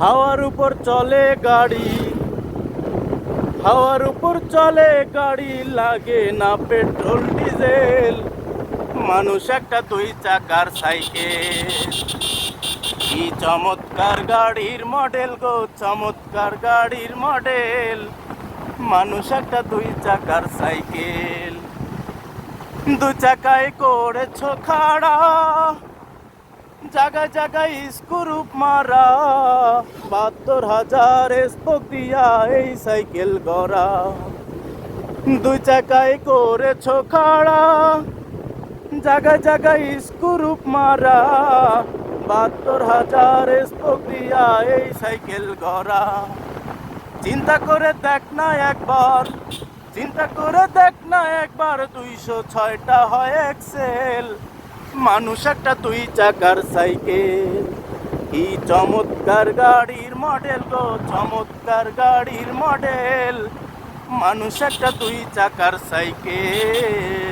হাওয়ার উপর চলে গাড়ি, হাওয়ার উপর চলে গাড়ি লাগে না পেট্রোল, ডিজেল। মানুষ একটা দুই চাকার সাইকেল। কি চমৎকার গাড়ির মডেল গো, চমৎকার গাড়ির মডেল। মানুষ একটা দুই চাকার সাইকেল। দু চাকায় করেছ খাড়া জায়গায় জায়গায় স্ক্রুপ মারা, বাহাত্তর হাজার স্পোক দিয়া এই সাইকেল গড়া। দুই চাকায় করেছ খাড়া জায়গায় জায়গায় স্ক্রুপ মারা, বাহাত্তর হাজার স্পোক দিয়া এই সাইকেল গড়া। চিন্তা করে দেখ না একবার, চিন্তা করে দেখ না একবার, দুইশো ছয়টা হয় এক্সেল মানুষ একটা তুই চাকার সাইকেল। কি চমৎকার গাড়ির মডেল গো, চমৎকার গাড়ির মডেল। মানুষ একটা তুই চাকার সাইকেল।